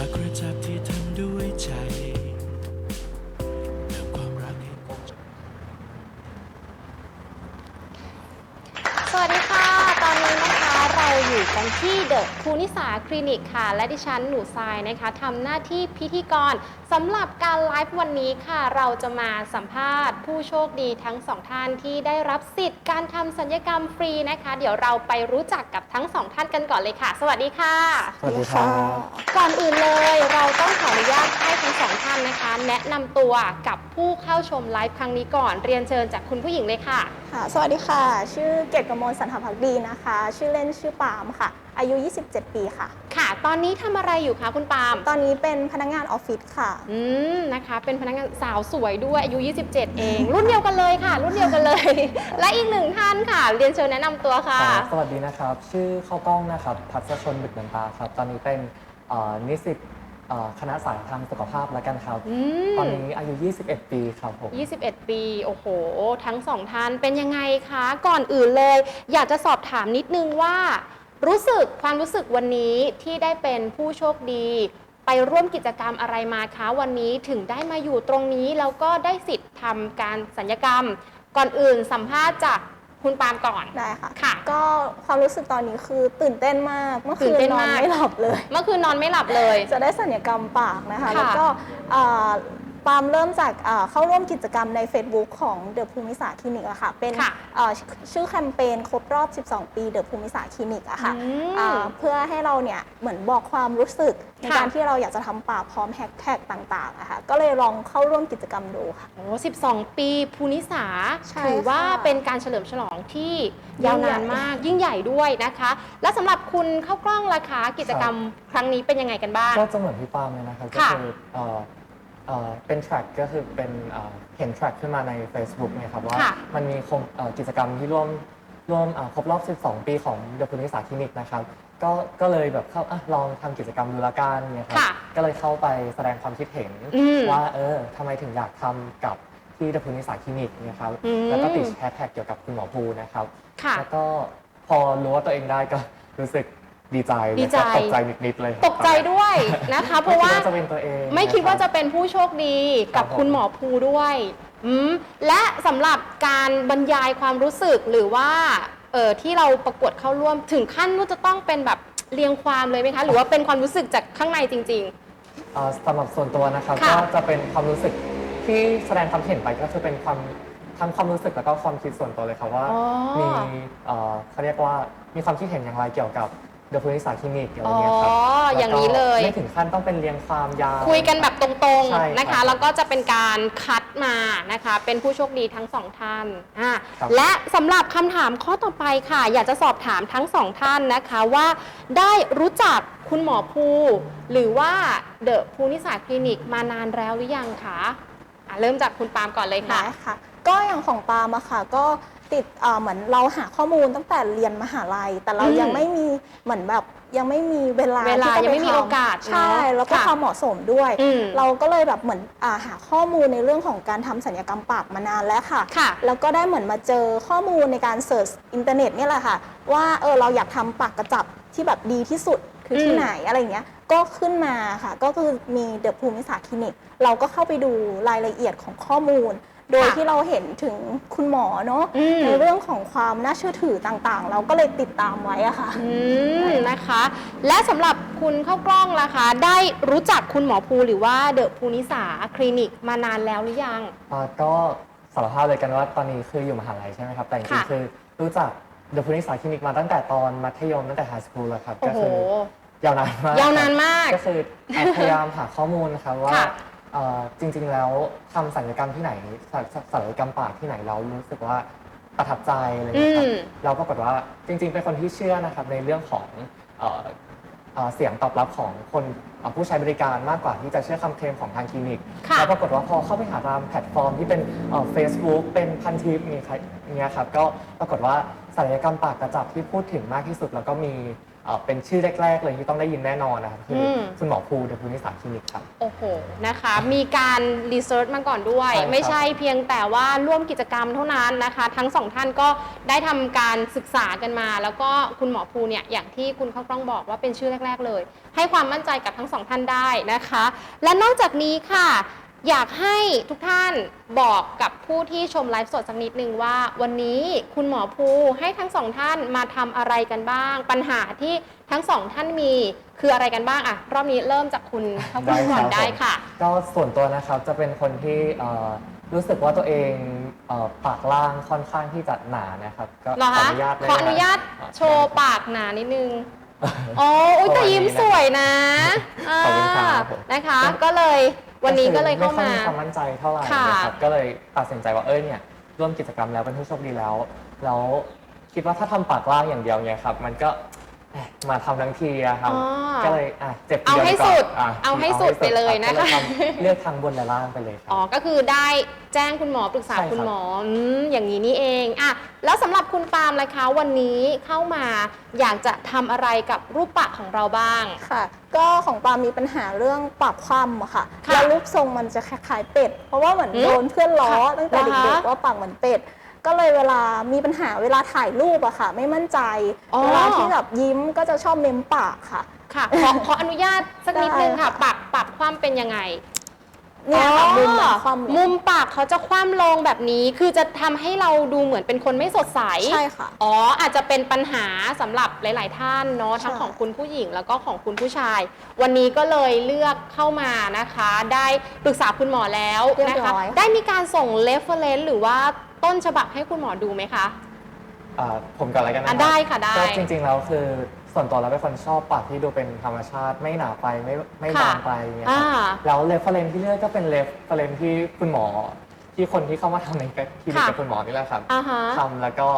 ากกระจับที่ทำด้วยใจ กันที่เดอะภูนิสาคลินิกค่ะ และดิฉันหนูทรายนะคะทำหน้าที่พิธีกรสำหรับการไลฟ์วันนี้ค่ะ เราจะมาสัมภาษณ์ ผู้โชคดีทั้งสองท่านที่ได้รับสิทธิ์การทำสัญญกรรมฟรีนะคะ เดี๋ยวเราไปรู้จักกับทั้งสองท่านกันก่อนเลยค่ะ สวัสดีค่ะ สวัสดีครับก่อนอื่นเลยเราต้องขออนุญาตให้ทั้งสองท่านนะคะ แนะนำตัวกับผู้เข้าชมไลฟ์ครั้งนี้ก่อนเรียนเชิญจากคุณผู้หญิงเลยค่ะ ค่ะ สวัสดีค่ะ ชื่อเกตกมลสันทพักดีนะคะ ชื่อเล่นชื่อปาล์มค่ะ อายุ 27 ปีค่ะ ค่ะ ตอนนี้ทำอะไรอยู่คะคุณปาล์มตอนนี้เป็นพนักงานออฟฟิศค่ะ อืมนะคะ เป็นพนักงานสาวสวยด้วยอายุ 27 เอง รุ่นเดียวกันเลยค่ะ รุ่นเดียวกันเลย และอีกหนึ่งท่านค่ะ เรียนเชิญแนะนำตัวค่ะ ครับสวัสดีนะครับ ชื่อข้าวกล้องนะครับ พัชชนบึกเดินตาครับ ตอนนี้เป็นเอ่อนิสิตเอ่อคณะสายทางสุขภาพแล้วกันครับ อืมตอนนี้อายุ 21 ปีครับผม 21 ปี โอ้โห ทั้งสองท่านเป็นยังไงคะ ก่อนอื่นเลย อยากจะสอบถามนิดนึงว่า รู้สึกความรู้สึกวันนี้ที่ได้เป็นผู้โชคดี ไปร่วมกิจกรรมอะไรมาคะวันนี้ถึงได้มาอยู่ตรงนี้ แล้วก็ได้สิทธิ์ทำการสัญญกรรม ก่อนอื่นสัมภาษณ์จาก คุณปาล์มก่อน ได้ค่ะ ค่ะ ก็ความรู้สึกตอนนี้คือตื่นเต้นมาก เมื่อตื่คืนนเต้นนอนมาก ไม่หลับเลย เมื่อคืนนอนไม่หลับเลย จะได้สัญญกรรมปากนะคะ ค่ะแล้วก็เอ่อ ปาล์มเริ่มจากเอ่อเข้าร่วมกิจกรรมใน Facebook ของเดอะภูมิศาสตร์คลินิกอะค่ะ เป็นค่ะเอ่อชื่อแคมเปญครบรอบ 12 ปีเดอะภูมิศาสตร์คลินิกอะค่ะอืมอ่าเพื่อให้เราเนี่ยเหมือนบอกความรู้สึกในค่ะ การที่เราอยากจะทำปากพร้อมแฮชแท็กต่างๆอะค่ะ ก็เลยลองเข้าร่วมกิจกรรมดูค่ะ โอ้12 ปีภูนิสาใช่ถือว่าค่ะเป็นการเฉลิมฉลองที่ยิ่ยางวใหญ่นานมากยิ่งใหญ่ด้วยนะคะ และสำหรับคุณเข้ากล้องราคากิจกรรมครั้งนี้เป็นยังไงกันบ้าง ก็จะเหมือนพี่ปาล์มเลยนะครับก็ค่ะคือเอ่อ เอ่อเป็น track ก็คือเป็นเอ่อเห็น track ขึ้นมาใน Facebook เนี่ยครับว่าค่ะ มันมีโครงเอ่อกิจกรรมที่ร่วมร่วมเอ่อครบรอบ 12 ปีของเดอะพุนิสาคลินิกนะครับก็ก็เลยแบบเข้าอะลองทำกิจกรรมดูละกันเนี่ยครับค่ะ ก็เลยเข้าไปแสดงความคิดเห็น อืม ว่าเออทำไมถึงอยากทำกับที่เดอะพุนิสาคลินิกเนี่ยครับอืม แล้วก็ติดแฮชแท็กเกี่ยวกับคุณหมอภูนะครับ ค่ะ แล้วก็พอรู้ว่าตัวเองได้ก็ รู้สึก ดีใจดีใจแล้วก็ตกใจนิดๆเลยครับตกใจด้วยนะคะ เพราะว่า ไม่คิดว่าจะเป็นตัวเองไม่คิดว่านะจะรับเป็นผู้โชคดีกับครับผมคุณหมอภูด้วยอืมและสำหรับการบรรยายความรู้สึกหรือว่าเออที่เราประกวดเข้าร่วมถึงขั้นว่าจะต้องเป็นแบบเรียงความเลยไหมคะ หรือว่าเป็นความรู้สึกจากข้างในจริง เอ่อสำหรับส่วนตัวนะครับค่ะก็จะเป็นความรู้สึกที่แสดงความเห็นไปก็คือเป็นความทั้งความรู้สึกแล้วก็ความคิดส่วนตัวเลยครับว่า อ๋อมีเอ่อเขาเรียกว่ามีความคิดเห็นอย่างไรเกี่ยวกับ เดอะพูนิสาคลินิกอะไรอ๋อเงี้ยครับอย่างนี้เลยแวก็ไม่ถึงขั้นต้องเป็นเรียงความยาวๆคุยกันแบบตรงใช่ๆนะครัคะบแล้วก็จะเป็นการคัดมานะคะ เป็นผู้โชคดีทั้งสองท่านอ่าครับ และสำหรับคำถามข้อต่อไปค่ะ อยากจะสอบถามทั้งสองท่านนะคะว่าได้รู้จักคุณหมอภูหรือว่าเดอะภูนิสาคลินิกมานานแล้วหรือยังคะอะเริ่มจากคุณปาล์มก่อนเลยค่ะ ได้ค่ะ ก็อย่างของปาล์มอะค่ะ ก็ ติดเอ่อเหมือนเราหาข้อมูลตั้งแต่เรียนมหาลัย แต่เราอืมยังไม่มีเหมือนแบบยังไม่มีเวลาเวลาที่จะยังไม่ปมีทำโอกาสเนอะใช่ แล้วก็ค่ะ ความเหมาะสมด้วย อืม เราก็เลยแบบเหมือนอาหาข้อมูลในเรื่องของการทำสัญญกรรมปากมานานแล้วค่ะ ค่ะแล้วก็ได้เหมือนมาเจอข้อมูลในการเสิร์ชอินเทอร์เน็ตเนี่ยแหละค่ะ ว่าเออเราอยากทำปากกระจับที่แบบดีที่สุดคือที่อืม ไหนอะไรอย่างเงี้ย ก็ขึ้นมาค่ะ ก็คือมีเดอะภูมิศาสตร์คลินิก เราก็เข้าไปดูรายละเอียดของข้อมูล โดยค่ะที่เราเห็นถึงคุณหมอเนาะอืมในเรื่องของความน่าเชื่อถือต่างๆ เราก็เลยติดตามไว้อะค่ะอืมนะคะ และสำหรับคุณเข้ากล้องล่ะคะ ได้รู้จักคุณหมอภูหรือว่าเดอะภูนิสาคลินิกมานานแล้วหรือยังอ่าก็สารภาพเลยกันว่าตอนนี้คืออยู่มหาลัยใช่ไหมครับแต่จริงค่ะๆคือรู้จักเดอะพูนิสาคลินิกมาตั้งแต่ตอนมัธยมตั้งแต่ไฮสคูลแล้วครับโอ้ก็โหคือยาวนานมากยาวนานมากก็คือแอบพยายามหาข้อมูลนะครับว่าค่ะ เอ่อจริงๆแล้วทำศัลยกรรมที่ไหนศัลศัลยกรรมปากที่ไหนเรารู้สึกว่าประทับใจอะไรอย่างเงี้ยครับอืมเราปรากฏว่าจริงๆ เป็นคนที่เชื่อนะครับในเรื่องของเอ่อเอ่อเสียงตอบรับของคนเอ่อผู้ใช้บริการมากกว่าที่จะเชื่อคำเคลมของทางคลินิก ค่ะ แล้วปรากฏว่าพอเข้าไปหาตามแพลตฟอร์มที่เป็นเฟซบุ๊กเป็นพันทิปมีใครเนี้ยครับก็ปรากฏว่าศัลยกรรมปากกระจับที่พูดถึงมากที่สุด แล้วก็มี เอ่อเป็นชื่อแรก ๆ เลยที่ต้องได้ยินแน่นอนนะครับคืออม คุณหมอภูเดอะภูนิสาคลินิกครับ โอ้โห นะคะ มีการรีเสิร์ชมาก่อนด้วย ใช่ครับ ไม่ใช่เพียงแต่ว่าร่วมกิจกรรมเท่านั้นนะคะ ทั้งสองท่านก็ได้ทำการศึกษากันมา แล้วก็คุณหมอภูเนี่ย อย่างที่คุณข้าวกล้องบอกว่าเป็นชื่อแรก ๆ เลย ให้ความมั่นใจกับทั้งสองท่านได้นะคะ และนอกจากนี้ค่ะ อยากให้ทุกท่านบอกกับผู้ที่ชมไลฟ์สดสักนิดนึงว่า วันนี้คุณหมอภูให้ทั้งสองท่านมาทำอะไรกันบ้าง ปัญหาที่ทั้งสองท่านมีคืออะไรกันบ้างอะรอบนี้เริ่มจากคุณข้าวกล้องก่อนได้ได้ครับค่ะ ก็ส่วนตัวนะครับจะเป็นคนที่เอ่อรู้สึกว่าตัวเองเอ่อปากล่างค่อนข้างที่จะหนานะครับก็เหรอขอคะอนุญาตเลยขออนุญาตะโชว์ปากหนานิดนึง อ๋อ อุ้ยแต่ยิ้มสวยนะขอบคุณครับอ่าผม นะคะ ก็เลย วันนี้ก็เลยเข้าไค่อยมามีความมั่นใจเท่าไหร่ค่ะนะครับก็เลยตัดสินใจว่าเออเนี่ยร่วมกิจกรรมแล้วเป็นผู้โชคดีแล้ว แล้วคิดว่าถ้าทำปากล่างอย่างเดียวเนี่ยครับมันก็เอ๊ะ มาทำทั้งทีอะครับ อ๋อก็เลยอะเจ็บทีเอาดียวให้ก่นสุดะเอาให้สุดไปเลยนะคะ รับก็เลยทำเลือกทางบนและล่างไปเลยครับอ๋อก็คือได้แจ้งคุณหมอปรึกษาใช่ครับ คุณหมออืมอย่างนี้นี่เองอะแล้วสำหรับคุณปาล์มล่ะคะ วันนี้เข้ามาอยากจะทำอะไรกับรูปปากของเราบ้าง ค่ะ ก็ของปามีปัญหาเรื่องปากคว่ำอะค่ะค่ะแล้วรูปทรงมันจะคล้ายๆเป็ด เพราะว่าเหมือนอืมโดนเพื่อนล้อค่ะตั้งแต่เหรอเด็กคะๆว่าปากเหมือนเป็ด ก็เลยเวลามีปัญหาเวลาถ่ายรูปอะค่ะ ไม่มั่นใจอ๋อ เวลาที่แบบยิ้มก็จะชอบเม้มปากค่ะ ค่ะขอขออนุญาตสักนิดนึงค่ะได้ค่ะปากปากคว่ำเป็นยังไง เนี่ยค่ะอ๋อมุมมันคว่ำลง มุมปากเขาจะคว่ำลงแบบนี้ คือจะทำให้เราดูเหมือนเป็นคนไม่สดใส ใช่ค่ะ อ๋ออาจจะเป็นปัญหาสำหรับหลาย ๆ ท่านเนาะทั้งใช่ ของคุณผู้หญิงแล้วก็ของคุณผู้ชาย วันนี้ก็เลยเลือกเข้ามานะคะ ได้ปรึกษาคุณหมอแล้วเรียบนะคะร้อยค่ะ ได้มีการส่งเรฟเฟรนซ์หรือว่าต้นฉบับให้คุณหมอดูไหมคะ อ่าผมก่อนอะไรกันนะคอะรับได้ค่ะได้ก็จริงๆแล้วคือ ส่วนตัวเราเป็นคนชอบปากที่ดูเป็นธรรมชาติไม่หนาไปไม่ไม่ค่ะบางไปอย่างเงี้ยคอ่า รับแล้วเลฟเฟรนที่เลือกก็เป็นเลฟเฟรนที่คุณหมอ ที่คนที่เข้ามาทำในคลินิกค่ะกับคุณหมอนี่แหละครับอ่าฮะ ทำแล้วก็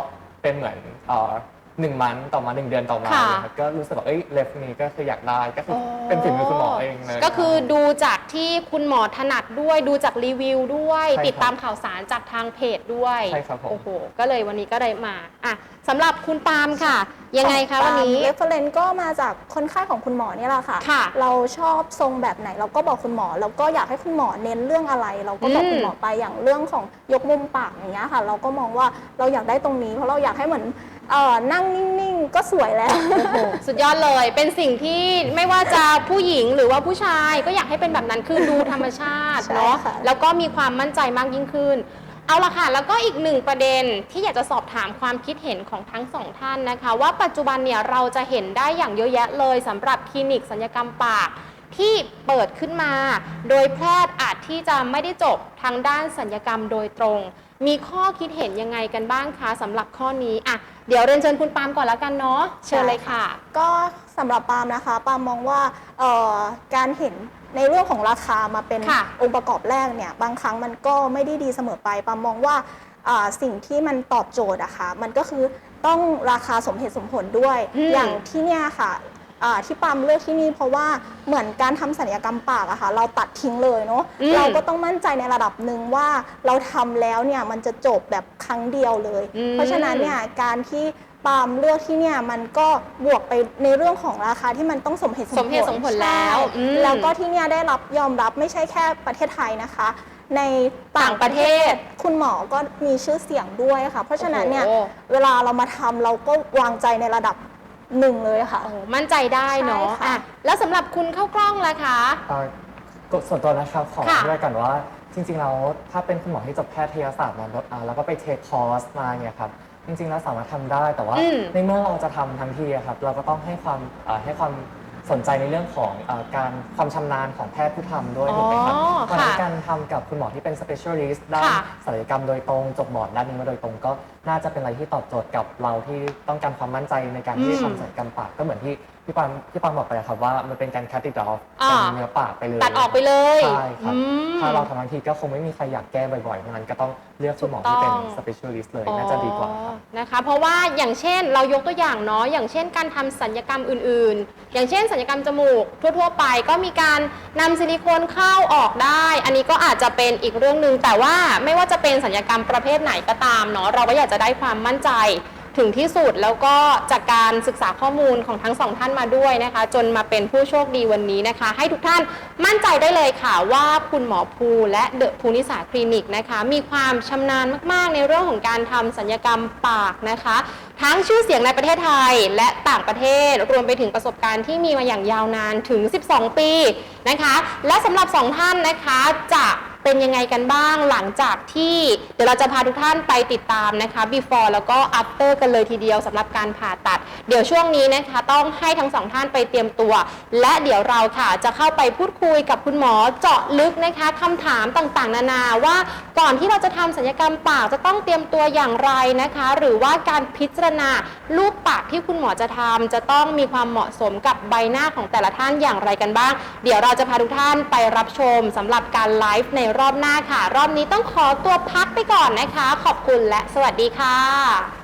เป็นเหมือนเอ่อหนึ่งมันต่อมาหนึ่งเดือนต่อมาค่ะ เนี่ยครับก็รู้สึกว่าเอ้ยเลฟนี้ก็คืออยากได้ก็คือออเป็นฝีมือคุณหมอเองเลย ก็คือดูจากที่คุณหมอถนัดด้วย ดูจากรีวิวด้วย ใช่ครับติดตามข่าวสารจากทางเพจด้วยใช่ครับผม โอ้โหก็เลยวันนี้ก็เลยมาอะสำหรับคุณปาล์มค่ะ ยังไงคะวันนี้ เรฟเฟรนก็มาจากคนไข้ของคุณหมอเนี่ยแหละค่ะ ค่ะเราชอบทรงแบบไหนเราก็บอกคุณหมอ แล้วก็อยากให้คุณหมอเน้นเรื่องอะไร เราก็บอกอืมคุณหมอไปอย่างเรื่องของยกมุมปากอย่างเงี้ยค่ะ เราก็มองว่าเราอยากได้ตรงนี้ เพราะเราอยากให้เหมือนเอ่อนั่งนิ่งๆ ก็สวยแล้ว โอ้โหสุดยอดเลย เป็นสิ่งที่ไม่ว่าจะผู้หญิงหรือว่าผู้ชายก็อยากให้เป็นแบบนั้นคือดูธรรมชาติใช่เนาะ ค่ะ แล้วก็มีความมั่นใจมากยิ่งขึ้น เอาละค่ะ แล้วก็อีกหนึ่งประเด็นที่อยากจะสอบถามความคิดเห็นของทั้งสองท่านนะคะ ว่าปัจจุบันเนี่ยเราจะเห็นได้อย่างเยอะแยะเลยสำหรับคลินิกศัลยกรรมปาก ที่เปิดขึ้นมา โดยแพทย์อาจที่จะไม่ได้จบทางด้านศัลยกรรมโดยตรง มีข้อคิดเห็นยังไงกันบ้างคะสำหรับข้อนี้อะเดี๋ยวเรียนเชิญคุณปาล์มก่อนแล้วกันเนาะเชิญเลยค่ะ ก็สำหรับปาล์มนะคะ ปาล์มมองว่าเอ่อการเห็น ในเรื่องของราคามาเป็นค่ะ องค์ประกอบแรกเนี่ยบางครั้งมันก็ไม่ได้ดีเสมอไปปาล์มมองว่าอ่าสิ่งที่มันตอบโจทย์อะค่ะมันก็คือต้องราคาสมเหตุสมผลด้วย อืม อย่างที่เนี่ยค่ะอ่าที่ปาล์มเลือกที่นี่เพราะว่าเหมือนการทำศัลยกรรมปากอะค่ะเราตัดทิ้งเลยเนาะอืมเราก็ต้องมั่นใจในระดับหนึ่งว่าเราทำแล้วเนี่ยมันจะจบแบบครั้งเดียวเลย อืม เพราะฉะนั้นเนี่ยการที่ ปาล์มเลือกที่เนี่ยมันก็บวกไปในเรื่องของราคาที่มันต้องสมเหตุสมเหตุสมผลแล้วใช่อืม แล้วก็ที่เนี่ยได้รับยอมรับไม่ใช่แค่ประเทศไทยนะคะ ในต่างประเทศ คุณหมอก็มีชื่อเสียงด้วยค่ะ เพราะฉะนั้นเนี่ยโอ้โห เวลาเรามาทำเราก็วางใจในระดับหนึ่งเลยค่ะ โอ้โหมั่นใจได้เนาะใช่ค่ะ อะแล้วสำหรับคุณเข้ากล้องล่ะคะเอ่อก็ส่วนตัวนะครับขอค่ะ ด้วยกันว่า จริงๆแล้วถ้าเป็นคุณหมอที่จบแพทยศาสตร์มาอ่าแล้วก็ไปเทคคอร์สมาเนี่ยครับจริงๆแล้วสามารถทำได้แต่ว่าอืม ในเมื่อเราจะทำทั้งทีอะครับเราก็ต้องให้ความอ่าให้ความสนใจในเรื่องของอาการความชำนาญของแพทย์ผู้ทำด้วยอ๋อถูกไหมครับเพราะฉะนั้นค่ะการทำกับคุณหมอที่เป็น specialist ด้านค่ะ ศัลยกรรมโดยตรงจบบอร์ดด้านนี้มาโดยตรงก็ น่าจะเป็นอะไรที่ตอบโจทย์กับเราที่ต้องการความมั่นใจในการที่จะอืมทำศัลยกรรมปากก็เหมือนที่พี่ปังพี่ปังบอกไปอะครับว่ามันเป็นการ cut it off อ่า เป็นเนื้อปากไปเลย ตัดออกไปเลยใช่ครับ อืม ถ้าเราทำทันทีก็คงไม่มีใครอยากแก้บ่อยๆเพราะงั้นก็ต้องเลือกคุณหมอที่เป็น ถูกต้อง specialist เลย น่าจะดีกว่าครับ นะคะ เพราะว่าอย่างเช่นเรายกตัวอย่างเนาะอย่างเช่นการทำสัญญกรรมอื่นๆ อย่างเช่นสัญญกรรมจมูก ทั่วๆ ไปก็มีการนำซิลิโคนเข้าออกได้ อันนี้ก็อาจจะเป็นอีกเรื่องหนึ่งแต่ว่าไม่ว่าจะเป็นสัญญกรรมประเภทไหนก็ตามเนาะเราก็อยากจะได้ความมั่นใจถึงที่สุดแล้วก็จากการศึกษาข้อมูลของทั้งสองท่านมาด้วยนะคะ จนมาเป็นผู้โชคดีวันนี้นะคะ ให้ทุกท่านมั่นใจได้เลยค่ะว่าคุณหมอภูและเดอะภูนิสาคลินิกนะคะ มีความชำนาญมากๆ ในเรื่องของการทำสัญญกรรมปากนะคะ ทั้งชื่อเสียงในประเทศไทยและต่างประเทศรวมไปถึงประสบการณ์ที่มีมาอย่างยาวนานถึง 12 ปีนะคะ และสำหรับสองท่านนะคะจะ เป็นยังไงกันบ้างหลังจากที่เดี๋ยวเราจะพาทุกท่านไปติดตามนะคะ before แล้วก็ after กันเลยทีเดียวสำหรับการผ่าตัด เดี๋ยวช่วงนี้นะคะต้องให้ทั้งสองท่านไปเตรียมตัว และเดี๋ยวเราค่ะจะเข้าไปพูดคุยกับคุณหมอเจาะลึกนะคะคำถามต่างๆ นานาว่าก่อนที่เราจะทำศัลยกรรมปากจะต้องเตรียมตัวอย่างไรนะคะ หรือว่าการพิจารณารูปปากที่คุณหมอจะทำจะต้องมีความเหมาะสมกับใบหน้าของแต่ละท่านอย่างไรกันบ้าง เดี๋ยวเราจะพาทุกท่านไปรับชมสำหรับการไลฟ์ในรอบหน้าค่ะ รอบนี้ต้องขอตัวพักไปก่อนนะคะ ขอบคุณและสวัสดีค่ะ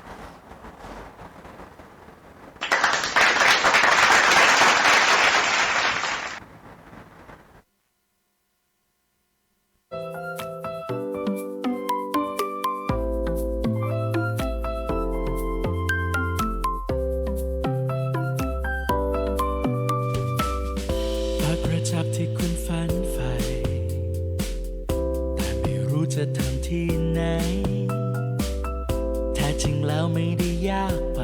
ยากไป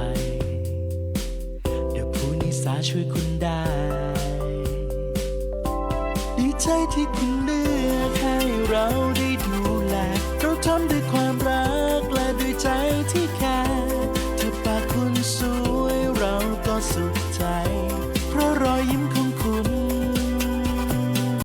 เดี๋ยวผู้นิสาช่วยคุณได้ ดีใจที่คุณ